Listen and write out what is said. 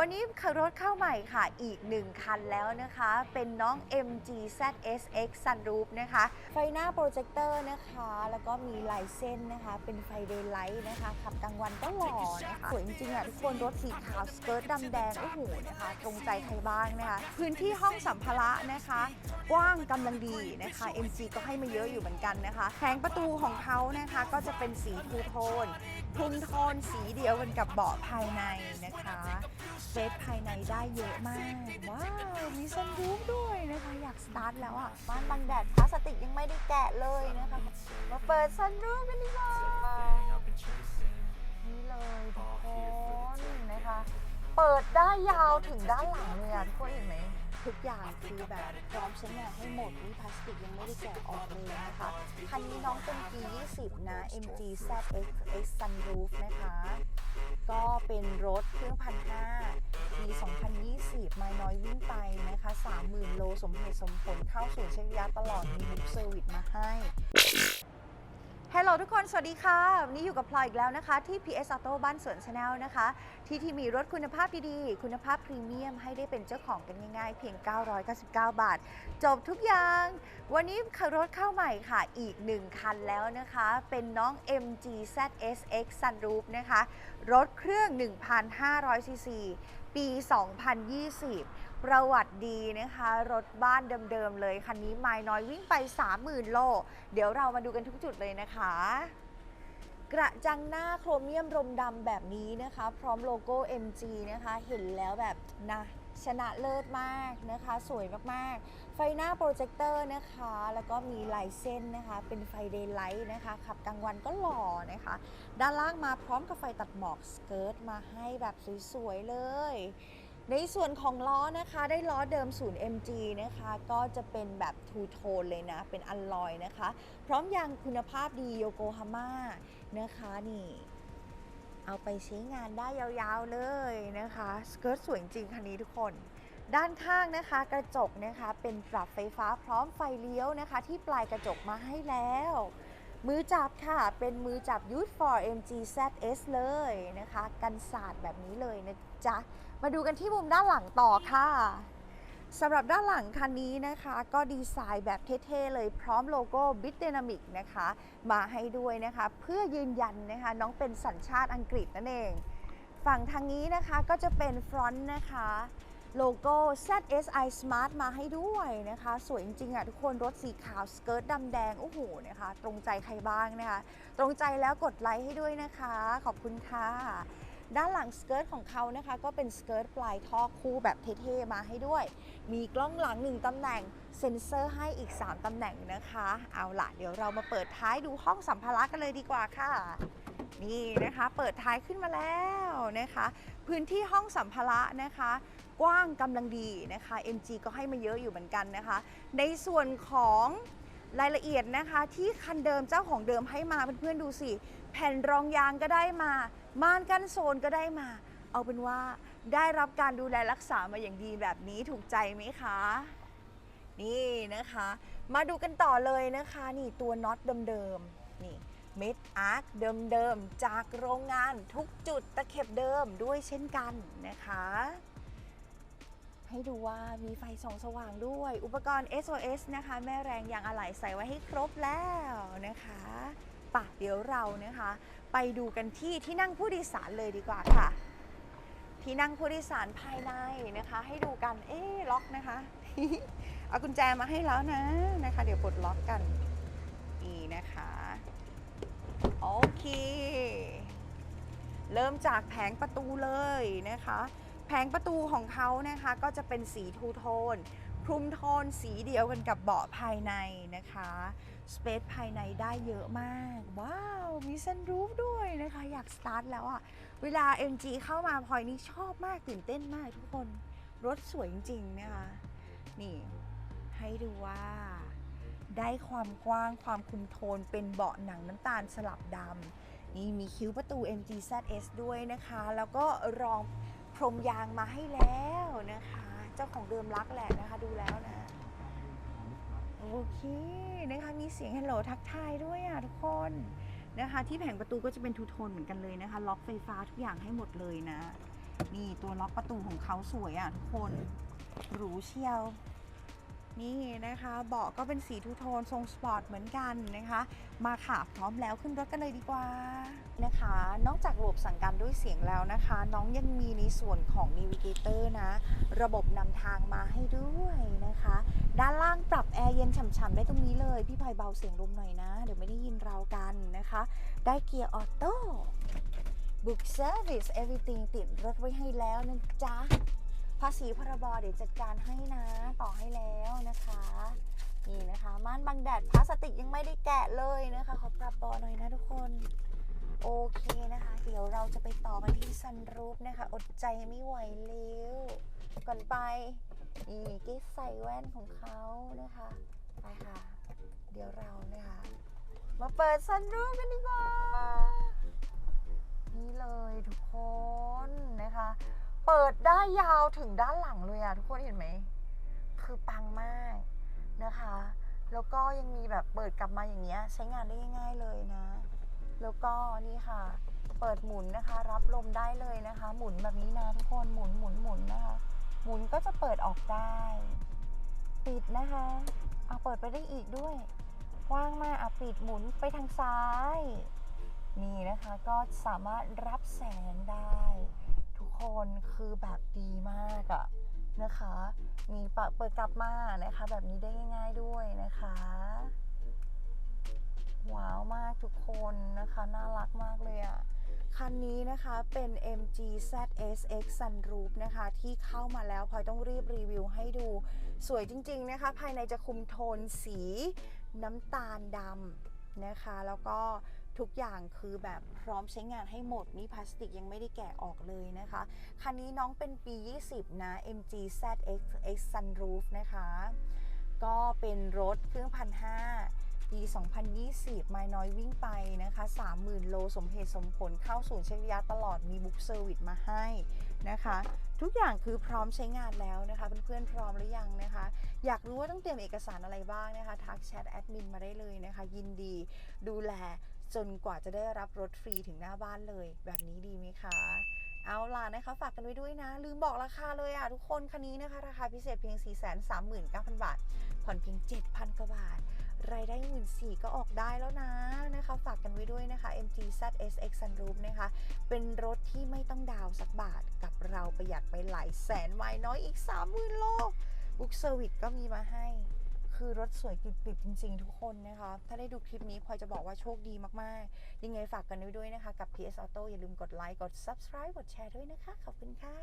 วันนี้ขับรถเข้าใหม่ค่ะอีกหนึ่งคันแล้วนะคะ เป็นน้อง MG ZSX Sunroof นะคะ ไฟหน้าโปรเจคเตอร์นะคะ แล้วก็มีลายเส้นนะคะ เป็นไฟเดย์ไลท์นะคะ ขับกลางวันก็หล่อนะคะสวยจริงๆอะทุกคนรถสีขาวสเกิร์ตดำแดง โอ้โหนะคะ ตรงใจใครบ้างนะคะ พื้นที่ห้องสัมภาระนะคะ กว้างกำลังดีนะคะ MG ก็ให้มาเยอะอยู่เหมือนกันนะคะแผงประตูของเขานะคะก็จะเป็นสีทูโทนคุมโทนสีเดียวกันกับเบาะภายในนะคะเปซภายในได้เยอะมาก ว้าวมีซันรูฟด้วยนะคะ อยากสตาร์ทแล้วอะบ้านบังแดดพลาสติกยังไม่ได้แกะเลยนะคะ มาเปิดซันรูฟกันดีกว่านี่เลยทุกคนนะคะ เปิดได้ยาวถึงด้านหลังเลยอะทุกคนเห็นไหมทุกอย่างคือแบบพร้อมใช้งานให้หมดนี่พลาสติกยังไม่ได้แกะออกเลยนะคะ คันนี้น้องเป็น G20 นะ MG ZX X Sunroof นะคะ ก็เป็นรถเครื่องพันห้าปี 2020 ไม่น้อยวิ่งไปนะคะ 30,000 โลสมเหตุสมผลเข้าสู่เช็คระยาตลอดมีบุ๊กเซอร์วิสมาให้ ฮัลโหลทุกคน สวัสดีค่ะ วันนี้อยู่กับพลอยอีกแล้วนะคะ ที่ PS Auto บ้านสวนชาแนลนะคะ ที่ที่มีรถคุณภาพดีๆ คุณภาพพรีเมียมให้ได้เป็นเจ้าของกันง่ายๆ เพียง 999 บาท จบทุกอย่าง วันนี้ขับรถเข้าใหม่ค่ะ อีกหนึ่งคันแล้วนะคะ เป็นน้อง MG ZSX Sunroof นะคะ รถเครื่อง 1,500ซีซี ปี 2020 ประวัติดีนะคะ รถบ้านเดิมๆเลย คันนี้ไม้น้อยวิ่งไป 30,000 โล เดี๋ยวเรามาดูกันทุกจุดเลยนะคะ กระจังหน้าโครเมียมรมดำแบบนี้นะคะ พร้อมโลโก้ MG นะคะ เห็นแล้วแบบนะ ชนะเลิศมากนะคะ สวยมากๆ ไฟหน้าโปรเจคเตอร์นะคะ แล้วก็มีลายเส้นนะคะ เป็นไฟเดย์ไลท์นะคะ ขับกลางวันก็หล่อนะคะ ด้านล่างมาพร้อมกับไฟตัดหมอกสเกิร์ตมาให้แบบสวยๆเลย ในส่วนของล้อนะคะ ได้ล้อเดิมศูนย์ MG นะคะ ก็จะเป็นแบบทูโทนเลยนะ เป็นอัลลอยนะคะ พร้อมยางคุณภาพดีโยโกฮาม่านะคะนี่ เอาไปใช้งานได้ยาวๆเลยนะคะสเกิร์ตสวยจริงคันนี้ทุกคน ด้านข้างนะคะกระจกนะคะเป็นปรับไฟฟ้าพร้อมไฟเลี้ยวนะคะ ที่ปลายกระจกมาให้แล้ว มือจับค่ะเป็นมือจับ Youth for MG ZS เลยนะคะ กันสาดแบบนี้เลยนะจ๊ะ มาดูกันที่มุมด้านหลังต่อค่ะ สำหรับด้านหลังคันนี้นะคะ ก็ดีไซน์แบบเท่ๆเลยพร้อมโลโก้ Bit Dynamic นะคะ มาให้ด้วยนะคะ เพื่อยืนยันนะคะ น้องเป็นสัญชาติอังกฤษนั่นเอง ฝั่งทางนี้นะคะก็จะเป็นฟรอนต์นะคะโลโก้ ZSI Smart มาให้ด้วยนะคะ สวยจริงๆอะทุกคนรถสีขาว สเกิร์ตดำแดง โอ้โหนะคะ ตรงใจใครบ้างนะคะ ตรงใจแล้วกดไลค์ให้ด้วยนะคะ ขอบคุณค่ะ ด้านหลังสเกิร์ตของเขานะคะ ก็เป็นสเกิร์ตปลายท่อคู่แบบเท่ๆมาให้ด้วย มีกล้องหลัง 1ตำแหน่ง เซ็นเซอร์ให้อีก 3ตำแหน่งนะคะ เอาล่ะ เดี๋ยวเรามาเปิดท้ายดูห้องสัมภาระกันเลยดีกว่าค่ะ นี่นะคะ เปิดท้ายขึ้นมาแล้วนะคะ พื้นที่ห้องสัมภาระนะคะกว้างกำลังดีนะคะ MG ก็ให้มาเยอะอยู่เหมือนกันนะคะ ในส่วนของ รายละเอียดนะคะที่คันเดิมเจ้าของเดิมให้มาเพื่อนๆดูสิ แผ่นรองยางก็ได้มา ม่านกั้นโซนก็ได้มา เอาเป็นว่าได้รับการดูแลรักษามาอย่างดีแบบนี้ถูกใจไหมคะ นี่นะคะ มาดูกันต่อเลยนะคะ นี่ตัวน็อตเดิมๆนี่เม็ดอาร์คเดิมๆจากโรงงานทุกจุดตะเข็บเดิมด้วยเช่นกันนะคะ ให้ดูว่ามีไฟส่องสว่างด้วย อุปกรณ์ SOS นะคะ แม่แรงยางอะไหล่ใส่ไว้ให้ครบแล้วนะคะปะเดี๋ยวเรานะคะ ไปดูกันที่ที่นั่งผู้โดยสารเลยดีกว่าค่ะ ที่นั่งผู้โดยสารภายในนะคะ ให้ดูกันเอ๊ล็อกนะคะ เอากุญแจมาให้แล้วนะนะคะ เดี๋ยวปลดล็อกกันนี่นะคะโอเค เริ่มจากแผงประตูเลยนะคะ แผงประตูของเขานะคะก็จะเป็นสีทูโทนคลุมโทนสีเดียวกันกับเบาะภายในนะคะสเปซภายในได้เยอะมาก ว้าว มีซันรูฟด้วยนะคะ อยากสตาร์ทแล้วอะเวลา MG เข้ามาพลอยนี่ชอบมากตื่นเต้นมากทุกคน รถสวยจริงๆนะคะ นี่ ให้ดูว่า ได้ความกว้างความคุมโทนเป็นเบาะหนังน้ำตาลสลับดำนี่มีคิ้วประตู MG ZS ด้วยนะคะ แล้วก็รอง พรมยางมาให้แล้วนะคะ เจ้าของเดิมรักแหละนะคะ ดูแล้วนะ โอเคนะคะมีเสียงฮัลโหลทักทายด้วยอะทุกคนนะคะ ที่แผงประตูก็จะเป็นทูโทนเหมือนกันเลยนะคะ ล็อกไฟฟ้าทุกอย่างให้หมดเลยนะ นี่ตัวล็อกประตูของเขาสวยอะทุกคนหรูเชียว นี่นะคะเบาะก็เป็นสีทูโทนทรงสปอร์ตเหมือนกันนะคะ มาค่ะพร้อมแล้วขึ้นรถกันเลยดีกว่านะคะ นอกจากระบบสั่งการด้วยเสียงแล้วนะคะ น้องยังมีในส่วนของ Navigator นะ ระบบนำทางมาให้ด้วยนะคะ ด้านล่างปรับแอร์เย็นฉ่ำๆได้ตรงนี้เลย พี่พลอยเบาเสียงลมหน่อยนะ เดี๋ยวไม่ได้ยินเรากันนะคะ ได้เกียร์ออโต้ Book Service Everything ติดรถไว้ให้แล้วนะจ๊ะ ภาษีพรบเดี๋ยวจัดการให้นะต่อให้แล้วนะคะ นี่นะคะม่านบังแดดพลาสติกยังไม่ได้แกะเลยนะคะ ขอปรับเบาะหน่อยนะทุกคนโอเคนะคะ เดี๋ยวเราจะไปต่อกันที่ซันรูฟนะคะ อดใจไม่ไหวแล้วก่อนไปนี่กิ๊กใส่แว่นของเขานะคะไปค่ะ เดี๋ยวเรานะคะ มาเปิดซันรูฟกันดีกว่านี่เลยทุกคนนะคะ เปิดได้ยาวถึงด้านหลังเลยอะทุกคนเห็นไหม คือปังมากนะคะ แล้วก็ยังมีแบบเปิดกลับมาอย่างเงี้ย ใช้งานได้ง่ายๆเลยนะ แล้วก็นี่ค่ะ เปิดหมุนนะคะ รับลมได้เลยนะคะ หมุนแบบนี้นะทุกคนหมุนหมุนหมุนนะคะ หมุนก็จะเปิดออกได้ ปิดนะคะเอาเปิดไปได้อีกด้วยกว้างมากอะปิดหมุนไปทางซ้าย นี่นะคะก็สามารถรับแสงได้ คนคือแบบดีมากอะนะคะ มีปะเปิดกลับมานะคะ แบบนี้ได้ง่าย ๆด้วยนะคะ ว้าวมากทุกคนนะคะน่ารักมากเลยอะคันนี้นะคะเป็น MG ZSX Sunroof นะคะ ที่เข้ามาแล้วพลอยต้องรีบรีวิวให้ดู สวยจริง ๆ นะคะ ภายในจะคุมโทนสีน้ำตาลดำนะคะ แล้วก็ ทุกอย่างคือแบบพร้อมใช้งานให้หมดนี่พลาสติกยังไม่ได้แกะออกเลยนะคะ คันนี้น้องเป็นปี 20 นะ MG ZX X Sunroof นะคะ ก็เป็นรถเครื่องพันห้าปี 2020 ไม่น้อยวิ่งไปนะคะ 30,000 โล สมเหตุสมผลเข้าศูนย์เช็คระยะตลอด มีบุ๊กเซอร์วิสมาให้นะคะ ทุกอย่างคือพร้อมใช้งานแล้วนะคะเพื่อนๆพร้อมหรือยังนะคะ อยากรู้ว่าต้องเตรียมเอกสารอะไรบ้างนะคะ ทักแชทแอดมินมาได้เลยนะคะ ยินดีดูแล จนกว่าจะได้รับรถฟรีถึงหน้าบ้านเลย แบบนี้ดีไหมคะ เอาล่ะนะคะ ฝากกันไว้ด้วยนะ ลืมบอกราคาเลยอะทุกคนคันนี้นะคะ ราคาพิเศษเพียง 439,000 บาท ผ่อนเพียง 7,000 กว่าบาท รายได้หมื่นสี่ก็ออกได้แล้วนะนะคะ ฝากกันไว้ด้วยนะคะ MG ZSX Sunroof นะคะ เป็นรถที่ไม่ต้องดาวสักบาทกับเราประหยัดไปหลายแสนไม้น้อยอีก 30,000 โลบุ๊กเซอร์วิสก็มีมาให้ คือรถสวยกริบๆจริง ๆ ทุกคนนะคะ ถ้าได้ดูคลิปนี้พลอยจะบอกว่าโชคดีมากๆ ยังไงฝากกันไว้ด้วยนะคะ กับ PS Auto อย่าลืมกดไลค์กด Subscribe กดแชร์ด้วยนะคะ ขอบคุณค่ะ